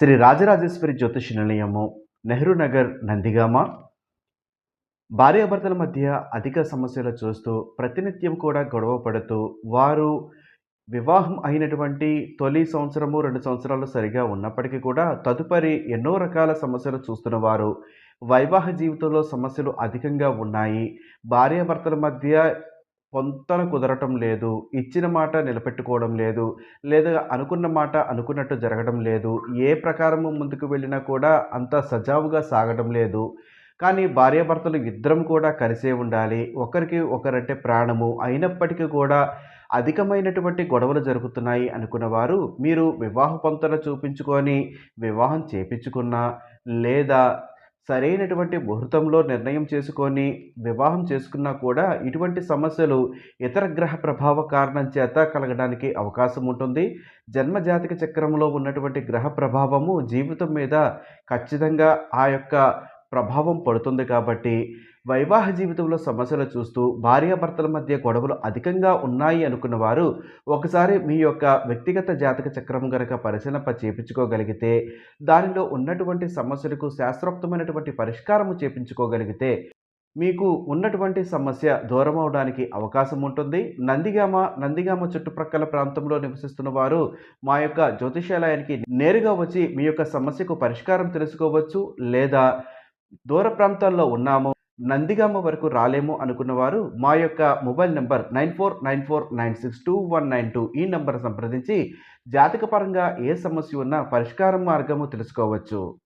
శ్రీ రాజరాజేశ్వరి జ్యోతిష నిలయము నెహ్రూ నగర్ నందిగామ. భార్యాభర్తల మధ్య అధిక సమస్యలు చూస్తూ ప్రతినిత్యం కూడా గొడవ పడుతూ వారు వివాహం అయినటువంటి తొలి సంవత్సరము రెండు సంవత్సరాలు సరిగా ఉన్నప్పటికీ కూడా తదుపరి ఎన్నో రకాల సమస్యలు చూస్తున్న వారు వైవాహ జీవితంలో సమస్యలు అధికంగా ఉన్నాయి. భార్యాభర్తల మధ్య పొంతన కుదరటం లేదు ఇచ్చిన మాట నిలబెట్టుకోవడం లేదు లేదా అనుకున్న మాట అనుకున్నట్టు జరగడం లేదు ఏ ప్రకారము ముందుకు వెళ్ళినా కూడా అంత సజావుగా సాగడం లేదు. కానీ భార్యాభర్తలు ఇద్దరం కూడా కలిసే ఉండాలి. ఒకరికి ఒకరంటే ప్రాణము. అయినప్పటికీ కూడా అధికమైనటువంటి గొడవలు జరుగుతున్నాయి అనుకున్న వారు మీరు వివాహ పొంతన చూపించుకొని వివాహం చేపించుకున్నా లేదా సరైనటువంటి ముహూర్తంలో నిర్ణయం చేసుకొని వివాహం చేసుకున్నా కూడా ఇటువంటి సమస్యలు ఇతర గ్రహ ప్రభావ కారణం చేత కలగడానికి అవకాశం ఉంటుంది. జన్మజాతక చక్రంలో ఉన్నటువంటి గ్రహ ప్రభావము జీవితం మీద ఖచ్చితంగా ఆ యొక్క ప్రభావం పడుతుంది కాబట్టి వైవాహ జీవితంలో సమస్యలు చూస్తూ భార్యాభర్తల మధ్య గొడవలు అధికంగా ఉన్నాయి అనుకున్న వారు ఒకసారి మీ యొక్క వ్యక్తిగత జాతక చక్రం గనక పరిశీలన చేపించుకోగలిగితే దానిలో ఉన్నటువంటి సమస్యలకు శాస్త్రోక్తమైనటువంటి పరిష్కారము చేపించుకోగలిగితే మీకు ఉన్నటువంటి సమస్య దూరం అవడానికి అవకాశం ఉంటుంది. నందిగామ నందిగామ చుట్టుప్రక్కల ప్రాంతంలో నివసిస్తున్న వారు మా యొక్క జ్యోతిషాలయానికి నేరుగా వచ్చి మీ యొక్క సమస్యకు పరిష్కారం తెలుసుకోవచ్చు లేదా దూర ప్రాంతాల్లో ఉన్నాము నందిగామ వరకు రాలేము అనుకున్న వారు మా యొక్క mobile number nine four nine four nine six two one nine two ఈ నెంబర్ సంప్రదించి జాతకపరంగా ఏ సమస్య ఉన్నా పరిష్కారం మార్గము తెలుసుకోవచ్చు.